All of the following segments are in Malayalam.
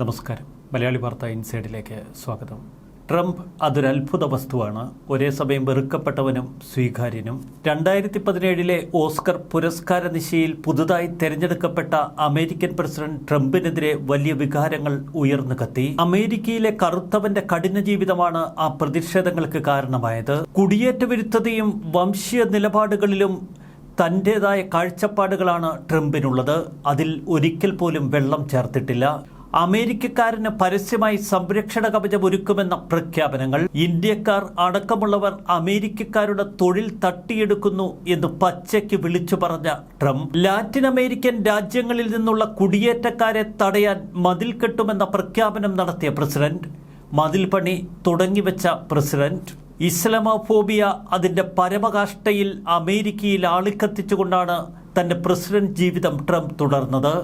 നമസ്കാരം. മലയാളി വാർത്ത ഇൻസൈഡിലേക്ക് സ്വാഗതം. ട്രംപ് അതൊരത്ഭുത വസ്തുവാണ്. ഒരേ സമയം വെറുക്കപ്പെട്ടവനും സ്വീകാര്യനും. രണ്ടായിരത്തി പതിനേഴിലെ ഓസ്കർ പുരസ്കാര നിശയിൽ പുതുതായി തെരഞ്ഞെടുക്കപ്പെട്ട അമേരിക്കൻ പ്രസിഡന്റ് ട്രംപിനെതിരെ വലിയ വികാരങ്ങൾ ഉയർന്നു കത്തി. അമേരിക്കയിലെ കറുത്തവന്റെ കഠിന ജീവിതമാണ് ആ പ്രതിഷേധങ്ങൾക്ക് കാരണമായത്. കുടിയേറ്റ വിരുദ്ധതയും വംശീയ നിലപാടുകളിലും തന്റേതായ കാഴ്ചപ്പാടുകളാണ് ട്രംപിനുള്ളത്. അതിൽ ഒരിക്കൽ പോലും വെള്ളം ചേർത്തിട്ടില്ല. അമേരിക്കക്കാരന് പരസ്യമായി സംരക്ഷണ കവചം ഒരുക്കുമെന്ന പ്രഖ്യാപനങ്ങൾ ഇന്ത്യക്കാർ അടക്കമുള്ളവർ അമേരിക്കക്കാരുടെ തൊഴിൽ തട്ടിയെടുക്കുന്നു എന്ന് പച്ചയ്ക്ക് വിളിച്ചു പറഞ്ഞ ട്രംപ്. ലാറ്റിൻ അമേരിക്കൻ രാജ്യങ്ങളിൽ നിന്നുള്ള കുടിയേറ്റക്കാരെ തടയാൻ മതിൽ കെട്ടുമെന്ന പ്രഖ്യാപനം നടത്തിയ പ്രസിഡന്റ്. മതിൽ പണി തുടങ്ങിവെച്ച പ്രസിഡന്റ്. ഇസ്ലാമോഫോബിയ അതിന്റെ പരമകാഷ്ഠയിൽ അമേരിക്കയിൽ ആളിക്കത്തിച്ചുകൊണ്ടാണ് തന്റെ പ്രസിഡന്റ് ജീവിതം ട്രംപ് തുടർന്നത്.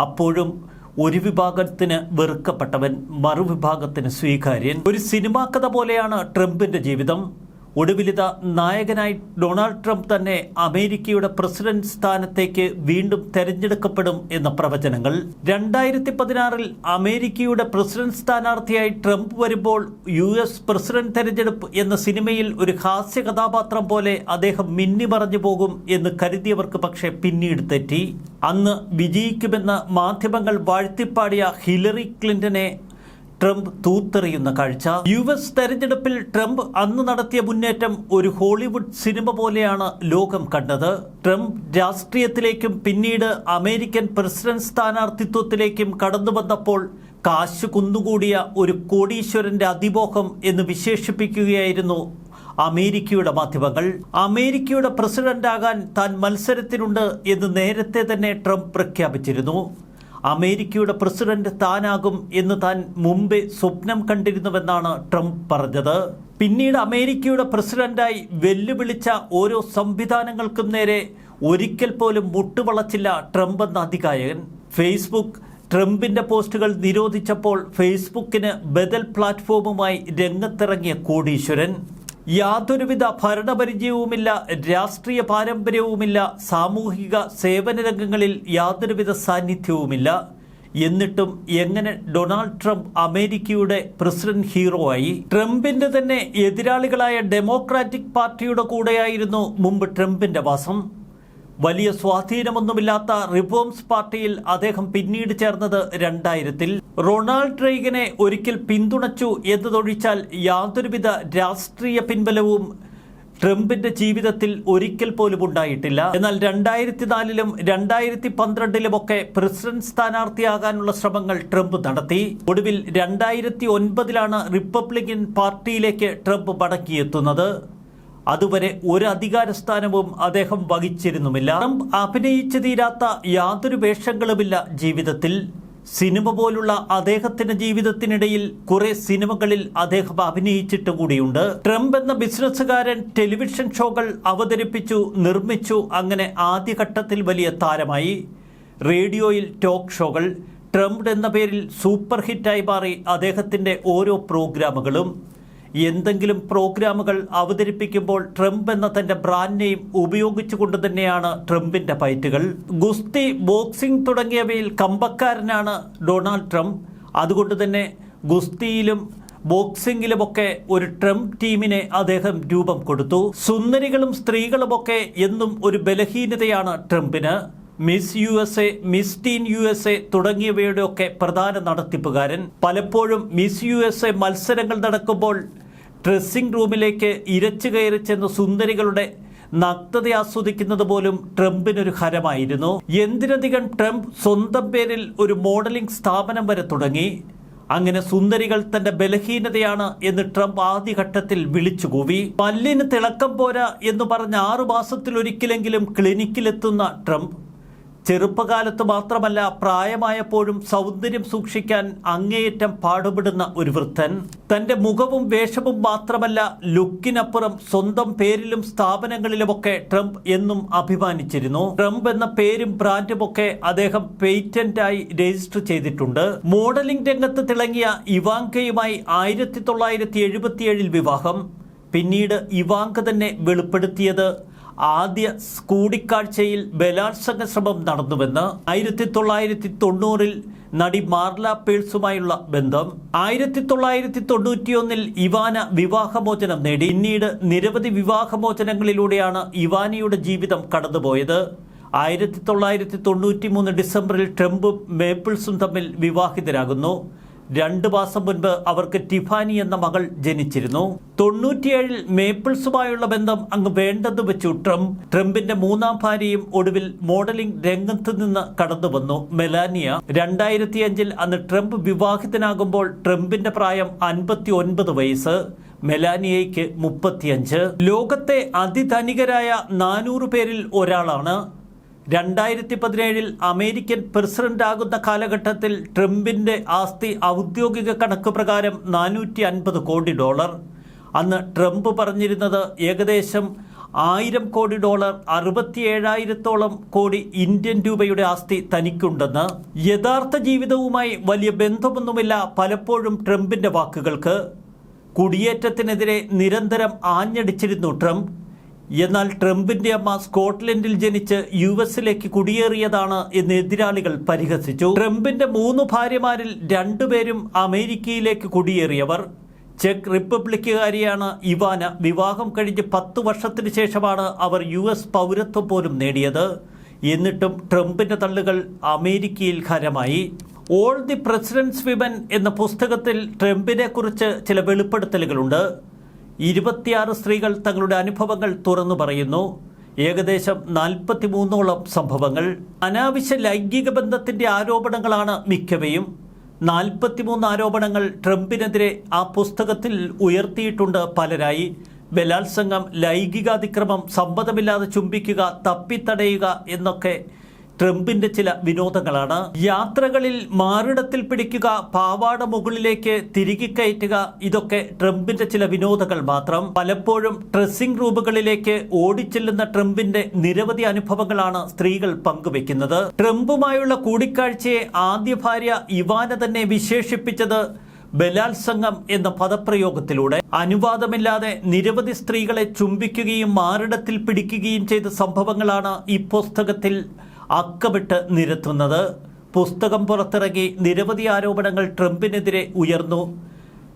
അപ്പോഴും ഒരു വിഭാഗത്തിന് വെറുക്കപ്പെട്ടവൻ മറുവിഭാഗത്തിന് സ്വീകാര്യൻ. ഒരു സിനിമാ കഥ പോലെയാണ് ട്രംപിന്റെ ജീവിതം. ഒടുവിലിത നായകനായി ഡൊണാൾഡ് ട്രംപ് തന്നെ അമേരിക്കയുടെ പ്രസിഡന്റ് സ്ഥാനത്തേക്ക് വീണ്ടും തെരഞ്ഞെടുക്കപ്പെടും എന്ന പ്രവചനങ്ങൾ. രണ്ടായിരത്തി പതിനാറിൽ അമേരിക്കയുടെ പ്രസിഡന്റ് സ്ഥാനാർത്ഥിയായി ട്രംപ് വരുമ്പോൾ യു എസ് പ്രസിഡന്റ് തെരഞ്ഞെടുപ്പ് എന്ന സിനിമയിൽ ഒരു ഹാസ്യ കഥാപാത്രം പോലെ അദ്ദേഹം മിന്നി മറഞ്ഞു പോകും എന്ന് കരുതിയവർക്ക് പക്ഷേ പിന്നീട് തെറ്റി. അന്ന് വിജയിക്കുമെന്ന് മാധ്യമങ്ങൾ വാഴ്ത്തിപ്പാടിയ ഹിലറി ക്ലിന്റനെ ട്രംപ് തൂത്തെറിയുന്ന കാഴ്ച. യു എസ് തെരഞ്ഞെടുപ്പിൽ ട്രംപ് അന്ന് നടത്തിയ മുന്നേറ്റം ഒരു ഹോളിവുഡ് സിനിമ പോലെയാണ് ലോകം കണ്ടത്. ട്രംപ് രാഷ്ട്രീയത്തിലേക്കും പിന്നീട് അമേരിക്കൻ പ്രസിഡന്റ് സ്ഥാനാർത്ഥിത്വത്തിലേക്കും കടന്നു വന്നപ്പോൾ കാശ് കുന്നുകൂടിയ ഒരു കോടീശ്വരന്റെ അതിമോഹം എന്ന് വിശേഷിപ്പിക്കുകയായിരുന്നു അമേരിക്കയുടെ മാധ്യമങ്ങൾ. അമേരിക്കയുടെ പ്രസിഡന്റാകാൻ താൻ മത്സരത്തിനുണ്ട് എന്ന് നേരത്തെ തന്നെ ട്രംപ് പ്രഖ്യാപിച്ചിരുന്നു. അമേരിക്കയുടെ പ്രസിഡന്റ് താനാകും എന്ന് താൻ മുമ്പേ സ്വപ്നം കണ്ടിരുന്നുവെന്നാണ് ട്രംപ് പറഞ്ഞത്. പിന്നീട് അമേരിക്കയുടെ പ്രസിഡന്റായി വെല്ലുവിളിച്ച ഓരോ സംവിധാനങ്ങൾക്കും നേരെ ഒരിക്കൽ പോലും മുട്ടുവളച്ചില്ല ട്രംപ് എന്ന അധികായകൻ. ഫേസ്ബുക്ക് ട്രംപിന്റെ പോസ്റ്റുകൾ നിരോധിച്ചപ്പോൾ ഫേസ്ബുക്കിന് ബദൽ പ്ലാറ്റ്ഫോമുമായി രംഗത്തിറങ്ങിയ കോടീശ്വരൻ. യാതൊരുവിധ ഭരണപരിചയവുമില്ല രാഷ്ട്രീയ പാരമ്പര്യവുമില്ല സാമൂഹിക സേവന രംഗങ്ങളിൽ യാതൊരുവിധ സാന്നിധ്യവുമില്ല. എന്നിട്ടും എങ്ങനെ ഡൊണാൾഡ് ട്രംപ് അമേരിക്കയുടെ പ്രസിഡന്റ് ഹീറോ ആയി ട്രംപിന്റെ തന്നെ എതിരാളികളായ ഡെമോക്രാറ്റിക് പാർട്ടിയുടെ കൂടെയായിരുന്നു മുമ്പ് ട്രംപിന്റെ വാസം. വലിയ സ്വാധീനമൊന്നുമില്ലാത്ത റിഫോംസ് പാർട്ടിയിൽ അദ്ദേഹം പിന്നീട് ചേർന്നത് രണ്ടായിരത്തിൽ. റൊണാൾഡ് റെയ്ഗനെ ഒരിക്കൽ പിന്തുണച്ചു എന്നതൊഴിച്ചാൽ യാതൊരുവിധ രാഷ്ട്രീയ പിൻബലവും ട്രംപിന്റെ ജീവിതത്തിൽ ഒരിക്കൽ പോലും ഉണ്ടായിട്ടില്ല. എന്നാൽ രണ്ടായിരത്തി നാലിലും രണ്ടായിരത്തി പന്ത്രണ്ടിലുമൊക്കെ പ്രസിഡന്റ് സ്ഥാനാർത്ഥിയാകാനുള്ള ശ്രമങ്ങൾ ട്രംപ് നടത്തി. ഒടുവിൽ രണ്ടായിരത്തി ഒൻപതിലാണ് റിപ്പബ്ലിക്കൻ പാർട്ടിയിലേക്ക് ട്രംപ് മടക്കിയെത്തുന്നത്. അതുവരെ ഒരു അധികാരസ്ഥാനവും അദ്ദേഹം വഹിച്ചിരുന്നുമില്ല. ട്രംപ് അഭിനയിച്ചു തീരാത്ത യാതൊരു വേഷങ്ങളുമില്ല ജീവിതത്തിൽ. സിനിമ പോലുള്ള അദ്ദേഹത്തിന്റെ ജീവിതത്തിനിടയിൽ കുറെ സിനിമകളിൽ അദ്ദേഹം അഭിനയിച്ചിട്ട് കൂടിയുണ്ട്. ട്രംപ് എന്ന ബിസിനസ്സുകാരൻ ടെലിവിഷൻ ഷോകൾ അവതരിപ്പിച്ചു നിർമ്മിച്ചു അങ്ങനെ ആദ്യഘട്ടത്തിൽ വലിയ താരമായി. റേഡിയോയിൽ ടോക്ക് ഷോകൾ. ട്രംപ് എന്ന പേരിൽ സൂപ്പർ ഹിറ്റായി മാറി അദ്ദേഹത്തിന്റെ ഓരോ പ്രോഗ്രാമുകളും. എന്തെങ്കിലും പ്രോഗ്രാമുകൾ അവതരിപ്പിക്കുമ്പോൾ ട്രംപ് എന്ന തന്റെ ബ്രാൻഡ് നെയിം ഉപയോഗിച്ചുകൊണ്ട് തന്നെയാണ് ട്രംപിന്റെ ഫൈറ്റുകൾ ഗുസ്തി ബോക്സിംഗ് തുടങ്ങിയവയിൽ കമ്പക്കാരനാണ് ഡൊണാൾഡ് ട്രംപ്. അതുകൊണ്ട് തന്നെ ഗുസ്തിയിലും ബോക്സിംഗിലുമൊക്കെ ഒരു ട്രംപ് ടീമിനെ അദ്ദേഹം രൂപം കൊടുത്തു. സുന്ദരികളും സ്ത്രീകളുമൊക്കെ എന്നും ഒരു ബലഹീനതയാണ് ട്രംപിന്. Miss U S A Miss Teen U S A തുടങ്ങിയവയുടെയൊക്കെ പ്രധാന നടത്തിപ്പുകാരൻ. പലപ്പോഴും മിസ് യു എസ് എ മത്സരങ്ങൾ നടക്കുമ്പോൾ ഡ്രസ്സിംഗ് റൂമിലേക്ക് ഇരച്ചു കയറി ചെന്ന സുന്ദരികളുടെ നഗ്നത ആസ്വദിക്കുന്നത് പോലും ട്രംപിനൊരു ഹരമായിരുന്നു. എന്തിനധികം ട്രംപ് സ്വന്തം പേരിൽ ഒരു മോഡലിംഗ് സ്ഥാപനം വരെ തുടങ്ങി അങ്ങനെ സുന്ദരികൾ തന്റെ ബലഹീനതയാണ് എന്ന് ട്രംപ് ആദ്യഘട്ടത്തിൽ വിളിച്ചുകൂവി പല്ലിന് തിളക്കം പോരാ എന്ന് പറഞ്ഞ ആറു മാസത്തിലൊരിക്കലെങ്കിലും ക്ലിനിക്കിലെത്തുന്ന ട്രംപ് ചെറുപ്പകാലത്ത് മാത്രമല്ല പ്രായമായപ്പോഴും സൗന്ദര്യം സൂക്ഷിക്കാൻ അങ്ങേയറ്റം പാടുപെടുന്ന ഒരു വൃദ്ധൻ. തന്റെ മുഖവും വേഷവും മാത്രമല്ല ലുക്കിനപ്പുറം സ്വന്തം പേരിലും സ്ഥാപനങ്ങളിലുമൊക്കെ ട്രംപ് എന്നും അഭിമാനിച്ചിരുന്നു. ട്രംപ് എന്ന പേരും ബ്രാൻഡുമൊക്കെ അദ്ദേഹം പേറ്റന്റായി രജിസ്റ്റർ ചെയ്തിട്ടുണ്ട്. മോഡലിംഗ് രംഗത്ത് തിളങ്ങിയ ഇവാങ്കയുമായി ആയിരത്തി തൊള്ളായിരത്തി എഴുപത്തിയേഴിൽ വിവാഹം. പിന്നീട് ഇവാങ്ക തന്നെ വെളിപ്പെടുത്തിയത് ആദ്യ കൂടിക്കാഴ്ചയിൽ ബലാത്സംഗ ശ്രമം നടന്നുവെന്ന് ആയിരത്തി തൊള്ളായിരത്തി തൊണ്ണൂറിൽ നടി മാർല പേഴ്സുമായുള്ള ബന്ധം. ആയിരത്തി തൊള്ളായിരത്തി തൊണ്ണൂറ്റിയൊന്നിൽ ഇവാന വിവാഹമോചനം നേടി. പിന്നീട് നിരവധി വിവാഹമോചനങ്ങളിലൂടെയാണ് ഇവാനയുടെ ജീവിതം കടന്നുപോയത്. ആയിരത്തി തൊള്ളായിരത്തി തൊണ്ണൂറ്റി മൂന്ന് ഡിസംബറിൽ ട്രംപും മേപ്പിൾസും തമ്മിൽ വിവാഹിതരാകുന്നു. രണ്ട് മാസം മുൻപ് അവർക്ക് ടിഫാനി എന്ന മകൾ ജനിച്ചിരുന്നു. തൊണ്ണൂറ്റിയേഴിൽ മേപ്പിൾസുമായുള്ള ബന്ധം അങ്ങ് വേണ്ടെന്ന് വെച്ചു ട്രംപ്. ട്രംപിന്റെ മൂന്നാം ഭാര്യയും ഒടുവിൽ മോഡലിംഗ് രംഗത്ത് നിന്ന് കടന്നു വന്നു. മെലാനിയ രണ്ടായിരത്തി അഞ്ചിൽ അന്ന് ട്രംപ് വിവാഹിതനാകുമ്പോൾ ട്രംപിന്റെ പ്രായം അൻപത്തി ഒൻപത് വയസ്സ്. മെലാനിയയ്ക്ക് മുപ്പത്തിയഞ്ച്. ലോകത്തെ അതിധനികരായ നാനൂറ് പേരിൽ ഒരാളാണ്. രണ്ടായിരത്തി പതിനേഴിൽ അമേരിക്കൻ പ്രസിഡന്റ് ആകുന്ന കാലഘട്ടത്തിൽ ട്രംപിന്റെ ആസ്തി ഔദ്യോഗിക കണക്ക് പ്രകാരം നാനൂറ്റി അൻപത് കോടി ഡോളർ. അന്ന് ട്രംപ് പറഞ്ഞിരുന്നത് ഏകദേശം ആയിരം കോടി ഡോളർ അറുപത്തിയേഴായിരത്തോളം കോടി ഇന്ത്യൻ രൂപയുടെ ആസ്തി തനിക്കുണ്ടെന്ന്. യഥാർത്ഥ ജീവിതവുമായി വലിയ ബന്ധമൊന്നുമില്ല പലപ്പോഴും ട്രംപിന്റെ വാക്കുകൾക്ക്. കുടിയേറ്റത്തിനെതിരെ നിരന്തരം ആഞ്ഞടിച്ചിരുന്നു ട്രംപ്. എന്നാൽ ട്രംപിന്റെ അമ്മ സ്കോട്ട്ലൻഡിൽ ജനിച്ച് യു എസിലേക്ക് കുടിയേറിയതാണ് എന്ന് എതിരാളികൾ പരിഹസിച്ചു. ട്രംപിന്റെ മൂന്ന് ഭാര്യമാരിൽ രണ്ടുപേരും അമേരിക്കയിലേക്ക് കുടിയേറിയവർ. Check റിപ്പബ്ലിക്കുകാരിയാണ് Ivana. വിവാഹം കഴിഞ്ഞ് പത്തു വർഷത്തിന് ശേഷമാണ് അവർ യു എസ് പൗരത്വം പോലും നേടിയത്. എന്നിട്ടും ട്രംപിന്റെ തള്ളുകൾ അമേരിക്കയിൽ ഖരമായി. ഓൾ ദി പ്രസിഡന്റ്സ് വിമൻ എന്ന പുസ്തകത്തിൽ ട്രംപിനെ കുറിച്ച് ചില വെളിപ്പെടുത്തലുകളുണ്ട്. ഇരുപത്തിയാറ് സ്ത്രീകൾ തങ്ങളുടെ അനുഭവങ്ങൾ തുറന്നു പറയുന്നു. ഏകദേശം നാൽപ്പത്തി മൂന്നോളം സംഭവങ്ങൾ. അനാവശ്യ ലൈംഗിക ബന്ധത്തിന്റെ ആരോപണങ്ങളാണ് മിക്കവയും. നാൽപ്പത്തിമൂന്ന് ആരോപണങ്ങൾ ട്രംപിനെതിരെ ആ പുസ്തകത്തിൽ ഉയർത്തിയിട്ടുണ്ട് പലരായി. ബലാത്സംഗം ലൈംഗികാതിക്രമം സമ്മതമില്ലാതെ ചുംബിക്കുക തപ്പിത്തടയുക എന്നൊക്കെ ട്രംപിന്റെ ചില വിനോദങ്ങളാണ്. യാത്രകളിൽ മാറിടത്തിൽ പിടിക്കുക പാവാട മുകളിലേക്ക് തിരികെ കയറ്റുക ഇതൊക്കെ ട്രംപിന്റെ ചില വിനോദങ്ങൾ മാത്രം. പലപ്പോഴും ഡ്രസ്സിംഗ് റൂമുകളിലേക്ക് ഓടിച്ചെല്ലുന്ന ട്രംപിന്റെ നിരവധി അനുഭവങ്ങളാണ് സ്ത്രീകൾ പങ്കുവെക്കുന്നത്. ട്രംപുമായുള്ള കൂടിക്കാഴ്ചയെ ആദ്യ ഭാര്യ ഇവാന തന്നെ വിശേഷിപ്പിച്ചത് ബലാത്സംഗം എന്ന പദപ്രയോഗത്തിലൂടെ. അനുവാദമില്ലാതെ നിരവധി സ്ത്രീകളെ ചുംബിക്കുകയും മാറിടത്തിൽ പിടിക്കുകയും ചെയ്ത സംഭവങ്ങളാണ് ഈ പുസ്തകത്തിൽ അക്കമിട്ട് നിരത്തുന്നത്. പുസ്തകം പുറത്തിറങ്ങി നിരവധി ആരോപണങ്ങൾ ട്രംപിനെതിരെ ഉയർന്നു.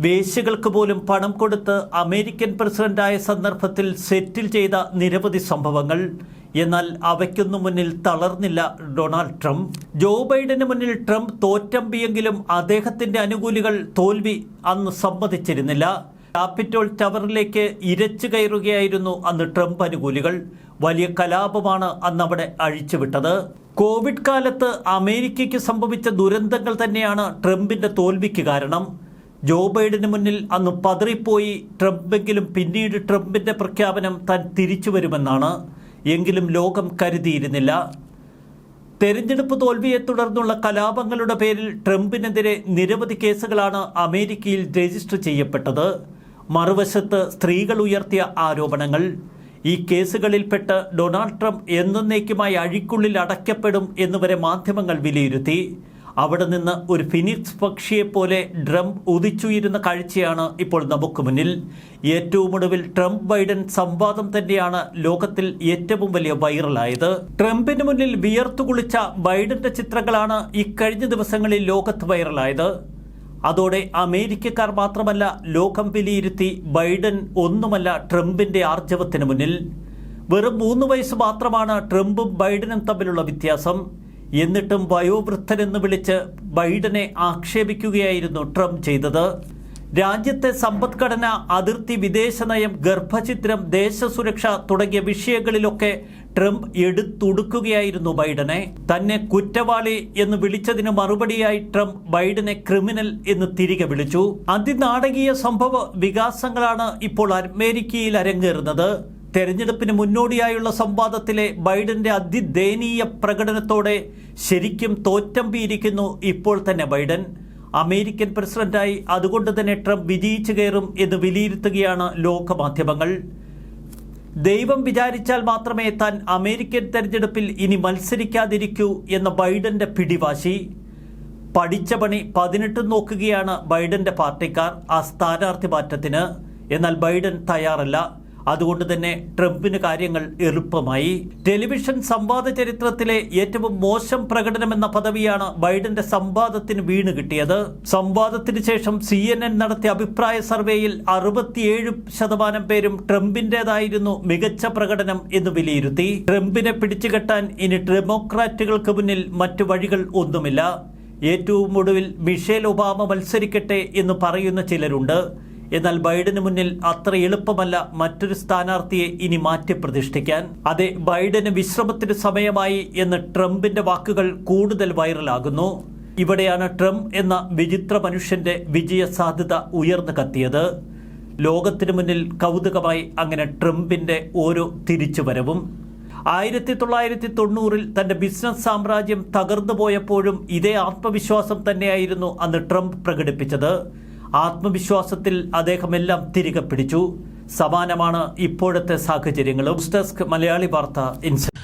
വേശ്യകൾക്ക് പോലും പണം കൊടുത്ത് അമേരിക്കൻ പ്രസിഡന്റായ സന്ദർഭത്തിൽ സെറ്റിൽ ചെയ്ത നിരവധി സംഭവങ്ങൾ. എന്നാൽ അവയ്ക്കൊന്നും മുന്നിൽ തളർന്നില്ല ഡൊണാൾഡ് ട്രംപ്. ജോ ബൈഡന് മുന്നിൽ ട്രംപ് തോറ്റമ്പിയെങ്കിലും അദ്ദേഹത്തിന്റെ അനുകൂലികൾ തോൽവി അന്ന് സമ്മതിച്ചിരുന്നില്ല. ക്യാപിറ്റോൾ ടവറിലേക്ക് ഇരച്ചു കയറുകയായിരുന്നു അന്ന് ട്രംപ് അനുകൂലികൾ. വലിയ കലാപമാണ് അന്ന് അവിടെ അഴിച്ചുവിട്ടത്. കോവിഡ് കാലത്ത് അമേരിക്കയ്ക്ക് സംഭവിച്ച ദുരന്തങ്ങൾ തന്നെയാണ് ട്രംപിന്റെ തോൽവിക്ക് കാരണം. ജോ ബൈഡന് മുന്നിൽ അന്ന് പതറിപ്പോയി ട്രംപെങ്കിലും പിന്നീട് ട്രംപിന്റെ പ്രഖ്യാപനം താൻ തിരിച്ചു വരുമെന്നാണ് എങ്കിലും ലോകം കരുതിയിരുന്നില്ല. തെരഞ്ഞെടുപ്പ് തോൽവിയെ തുടർന്നുള്ള കലാപങ്ങളുടെ പേരിൽ ട്രംപിനെതിരെ നിരവധി കേസുകളാണ് അമേരിക്കയിൽ രജിസ്റ്റർ ചെയ്യപ്പെട്ടത്. മറുവശത്ത് സ്ത്രീകൾ ഉയർത്തിയ ആരോപണങ്ങൾ. ഈ കേസുകളിൽപ്പെട്ട് ഡൊണാൾഡ് ട്രംപ് എന്നേക്കുമായി അഴിക്കുള്ളിൽ അടയ്ക്കപ്പെടും എന്നുവരെ മാധ്യമങ്ങൾ വിലയിരുത്തി. അവിടെ നിന്ന് ഒരു ഫിനിക്സ് പക്ഷിയെപ്പോലെ ട്രംപ് ഉദിച്ചുയരുന്ന കാഴ്ചയാണ് ഇപ്പോൾ നമുക്ക് മുന്നിൽ. ഏറ്റവും ഒടുവിൽ ട്രംപ് ബൈഡൻ സംവാദം തന്നെയാണ് ലോകത്തിൽ ഏറ്റവും വലിയ വൈറലായത്. ട്രംപിന് മുന്നിൽ വിയർത്തു കുളിച്ച ബൈഡന്റെ ചിത്രങ്ങളാണ് ഇക്കഴിഞ്ഞ ദിവസങ്ങളിൽ ലോകത്ത് വൈറലായത്. അതോടെ അമേരിക്കക്കാർ മാത്രമല്ല ലോകം വിലയിരുത്തി ബൈഡൻ ഒന്നുമല്ല ട്രംപിന്റെ ആർജവത്തിന് മുന്നിൽ. വെറും മൂന്ന് വയസ്സ് മാത്രമാണ് ട്രംപും ബൈഡനും തമ്മിലുള്ള വ്യത്യാസം. എന്നിട്ടും വയോവൃദ്ധനെന്ന് വിളിച്ച് ബൈഡനെ ആക്ഷേപിക്കുകയായിരുന്നു ട്രംപ് ചെയ്തത്. രാജ്യത്തെ സമ്പദ്ഘടന അതിർത്തി വിദേശനയം ഗർഭചിത്രം ദേശസുരക്ഷ തുടങ്ങിയ വിഷയങ്ങളിലൊക്കെ ട്രംപ് എടുത്തുടുക്കുകയായിരുന്നു ബൈഡനെ. തന്നെ കുറ്റവാളി എന്ന് വിളിച്ചതിന് മറുപടിയായി ട്രംപ് ബൈഡനെ ക്രിമിനൽ എന്ന് തിരികെ വിളിച്ചു. അതിനാടകീയ സംഭവ വികാസങ്ങളാണ് ഇപ്പോൾ അമേരിക്കയിൽ അരങ്ങേറുന്നത്. തെരഞ്ഞെടുപ്പിന് മുന്നോടിയായുള്ള സംവാദത്തിലെ ബൈഡന്റെ അതിദയനീയ പ്രകടനത്തോടെ ശരിക്കും തോറ്റമ്പിയിരിക്കുന്നു ഇപ്പോൾ തന്നെ ബൈഡൻ. അമേരിക്കൻ പ്രസിഡന്റായി അതുകൊണ്ട് തന്നെ ട്രംപ് വിജയിച്ചു കയറും എന്ന് വിലയിരുത്തുകയാണ് ലോകമാധ്യമങ്ങൾ ദൈവം വിചാരിച്ചാൽ മാത്രമേ താൻ അമേരിക്കൻ തെരഞ്ഞെടുപ്പിൽ ഇനി മത്സരിക്കാതിരിക്കൂ എന്ന ബൈഡന്റെ പിടിവാശി. പഠിച്ച പണി പതിനെട്ട് നോക്കുകയാണ് ബൈഡന്റെ പാർട്ടിക്കാർ ആ സ്ഥാനാർത്ഥി മാറ്റത്തിന്. എന്നാൽ ബൈഡൻ തയ്യാറല്ല. അതുകൊണ്ട് തന്നെ ട്രംപിന് കാര്യങ്ങൾ എളുപ്പമായി. ടെലിവിഷൻ സംവാദ ചരിത്രത്തിലെ ഏറ്റവും മോശം പ്രകടനം എന്ന പദവിയാണ് ബൈഡന്റെ സംവാദത്തിന് വീണ് കിട്ടിയത്. സംവാദത്തിന് ശേഷം സി എൻ എൻ നടത്തിയ അഭിപ്രായ സർവേയിൽ അറുപത്തിയേഴ് ശതമാനം പേരും ട്രംപിന്റേതായിരുന്നു മികച്ച പ്രകടനം എന്ന് വിലയിരുത്തി. ട്രംപിനെ പിടിച്ചുകെട്ടാൻ ഇനി ഡെമോക്രാറ്റുകൾക്ക് മുന്നിൽ മറ്റു വഴികൾ ഒന്നുമില്ല. ഏറ്റവും ഒടുവിൽ മിഷേൽ ഒബാമ മത്സരിക്കട്ടെ എന്ന് പറയുന്ന ചിലരുണ്ട്. എന്നാൽ ബൈഡന് മുന്നിൽ അത്ര എളുപ്പമല്ല മറ്റൊരു സ്ഥാനാർത്ഥിയെ ഇനി മാറ്റി പ്രതിഷ്ഠിക്കാൻ. അതെ ബൈഡന് വിശ്രമത്തിന് സമയമായി എന്ന് ട്രംപിന്റെ വാക്കുകൾ കൂടുതൽ വൈറലാകുന്നു. ഇവിടെയാണ് ട്രംപ് എന്ന വിചിത്ര മനുഷ്യന്റെ വിജയ സാധ്യത ഉയർന്നു കത്തിയത്. ലോകത്തിനു മുന്നിൽ കൗതുകമായി അങ്ങനെ ട്രംപിന്റെ ഓരോ തിരിച്ചുവരവും. ആയിരത്തി തൊള്ളായിരത്തി തൊണ്ണൂറിൽ തന്റെ ബിസിനസ് സാമ്രാജ്യം തകർന്നു പോയപ്പോഴും ഇതേ ആത്മവിശ്വാസം തന്നെയായിരുന്നു അന്ന് ട്രംപ് പ്രകടിപ്പിച്ചത്. ആത്മവിശ്വാസത്തിൽ അദ്ദേഹം എല്ലാം തിരികെ പിടിച്ചു. സമാനമാണ് ഇപ്പോഴത്തെ സാഹചര്യങ്ങളും. ഡെസ്ക് മലയാളി വാർത്ത ഇൻസൈറ്റ്